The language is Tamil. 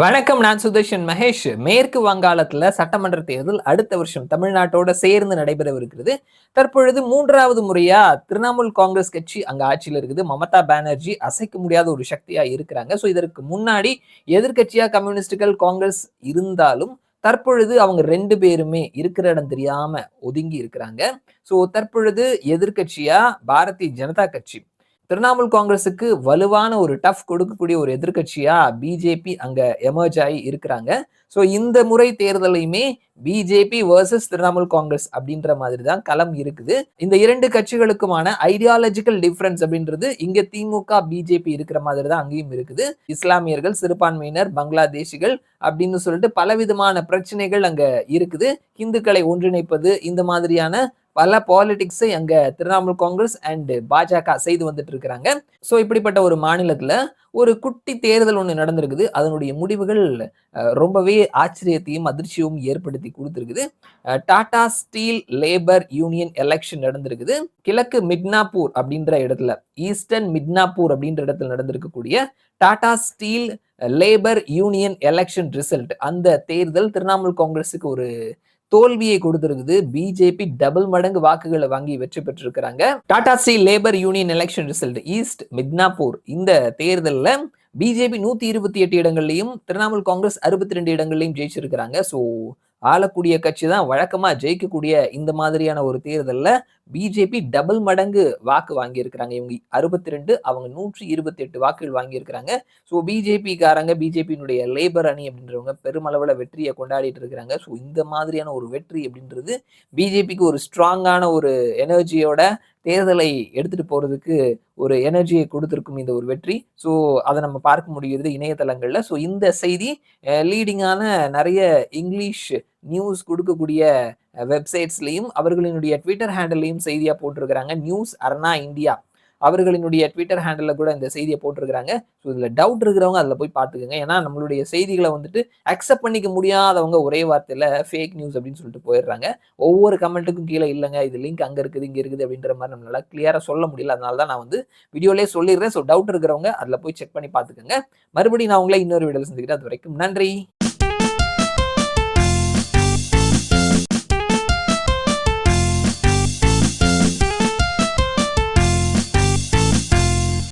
வணக்கம் நான் சுதர்ஷன் மகேஷ். மேற்கு வங்காளத்துல சட்டமன்ற தேர்தல் அடுத்த வருஷம் தமிழ்நாட்டோட சேர்ந்து நடைபெறவிருக்கிறது. தற்பொழுது மூன்றாவது முறையா திரிணாமுல் காங்கிரஸ் கட்சி அங்க ஆட்சியில் இருக்குது. மமதா பானர்ஜி அசைக்க முடியாத ஒரு சக்தியா இருக்கிறாங்க. ஸோ இதற்கு முன்னாடி எதிர்கட்சியா கம்யூனிஸ்டுகள் காங்கிரஸ் இருந்தாலும் தற்பொழுது அவங்க ரெண்டு பேருமே இருக்கிற இடம் தெரியாம ஒதுங்கி இருக்கிறாங்க. ஸோ தற்பொழுது எதிர்கட்சியா பாரதிய ஜனதா கட்சி திரிணாமுல் காங்கிரஸுக்கு வலுவான ஒரு டஃப் கொடுக்கக்கூடிய ஒரு எதிர்கட்சியா பிஜேபி அங்க எமர்ஜ் ஆகி இருக்கிறாங்க. ஸோ இந்த முறை தேர்தலையுமே பிஜேபி வர்சஸ் திரிணாமுல் காங்கிரஸ் அப்படின்ற மாதிரி தான் களம் இருக்குது. இந்த இரண்டு கட்சிகளுக்குமான ஐடியாலஜிக்கல் டிஃபரன்ஸ் அப்படின்றது இங்க திமுக பிஜேபி இருக்கிற மாதிரி தான் அங்கேயும் இருக்குது. இஸ்லாமியர்கள் சிறுபான்மையினர் பங்களாதேஷிகள் அப்படின்னு சொல்லிட்டு பலவிதமான பிரச்சனைகள் அங்க இருக்குது. இந்துக்களை ஒன்றிணைப்பது இந்த மாதிரியான பல பாலிடிக்ஸை அங்க திரிணாமுல் காங்கிரஸ் அண்ட் பாஜக செய்து வந்துட்டு இருக்கிறாங்க ஸோ இப்படிப்பட்ட ஒரு மாநிலத்துல ஒரு குட்டி தேர்தல் ஒன்று நடந்திருக்குது. அதனுடைய முடிவுகள் ரொம்பவே ஆச்சரியத்தையும் அதிர்ச்சியும் ஏற்படுத்தி கொடுத்துருக்குது. Tata steel labour union election நடந்திருக்குது. கிழக்கு மிட்னாப்பூர் அப்படின்ற இடத்துல ஈஸ்டர்ன் மிட்னாப்பூர் அப்படின்ற இடத்துல நடந்திருக்கக்கூடிய Tata steel labour union election result அந்த தேர்தல் திரிணாமுல் காங்கிரஸுக்கு ஒரு தோல்வியை கொடுத்திருக்குது. பிஜேபி டபுள் மடங்கு வாக்குகளை வாங்கி வெற்றி பெற்றிருக்கிறாங்க. Tata steel labour union election result east Midnapore இந்த தேர்தலில் பிஜேபி நூத்தி இருபத்தி எட்டு இடங்கள்லையும் திரிணாமுல் காங்கிரஸ் அறுபத்தி ரெண்டு இடங்கள்லையும் ஜெயிச்சிருக்கிறாங்க. ஸோ ஆளக்கூடிய கட்சி தான் வழக்கமாக ஜெயிக்கக்கூடிய இந்த மாதிரியான ஒரு தேர்தலில் பிஜேபி டபுள் மடங்கு வாக்கு வாங்கியிருக்கிறாங்க. இவங்க அறுபத்தி ரெண்டு அவங்க நூற்றி இருபத்தி எட்டு வாக்குகள் வாங்கியிருக்கிறாங்க ஸோ பிஜேபிக்காரங்க பிஜேபியினுடைய லேபர் அணி அப்படின்றவங்க பெருமளவில் வெற்றியை கொண்டாடிட்டு இருக்கிறாங்க. ஸோ இந்த மாதிரியான ஒரு வெற்றி அப்படின்றது பிஜேபிக்கு ஒரு ஸ்ட்ராங்கான ஒரு எனர்ஜியோட தேர்தலை எடுத்துட்டு போறதுக்கு ஒரு எனர்ஜியை கொடுத்துருக்கும் இந்த ஒரு வெற்றி. ஸோ அதை நம்ம பார்க்க முடிகிறது இணையதளங்களில். ஸோ இந்த செய்தி லீடிங்கான நிறைய இங்கிலீஷ் நியூஸ் கொடுக்கக்கூடிய வெப்சைட்ஸ்லையும் அவர்களினுடைய ட்விட்டர் ஹேண்டல்லையும் செய்தியாக போட்டிருக்கிறாங்க. நியூஸ் அர்னா இந்தியா அவர்களினுடைய ட்விட்டர் ஹேண்டலில் கூட இந்த செய்தியை போட்டிருக்கிறாங்க. ஸோ இதில் டவுட் இருக்கிறவங்க அதில் போய் பார்த்துக்கோங்க. ஏன்னா நம்மளுடைய செய்திகளை வந்துட்டு அக்செப்ட் பண்ணிக்க முடியாதவங்க ஒரே வார்த்தையில் ஃபேக் நியூஸ் அப்படின்னு சொல்லிட்டு போயிடுறாங்க. ஒவ்வொரு கமெண்ட்டுக்கும் கீழே இல்லைங்க இது லிங்க் அங்கே இருக்குது இங்கே இருக்குது அப்படின்ற மாதிரி நம்மளால கிளியராக சொல்ல முடியல. அதனால தான் நான் வந்து வீடியோலேயே சொல்லிடுறேன். ஸோ டவுட் இருக்கிறவங்க அதில் போய் செக் பண்ணி பார்த்துக்கோங்க. மறுபடியும் நான் உங்களே இன்னொரு வீடியோவில் சந்திக்கிறேன். அது வரைக்கும் நன்றி.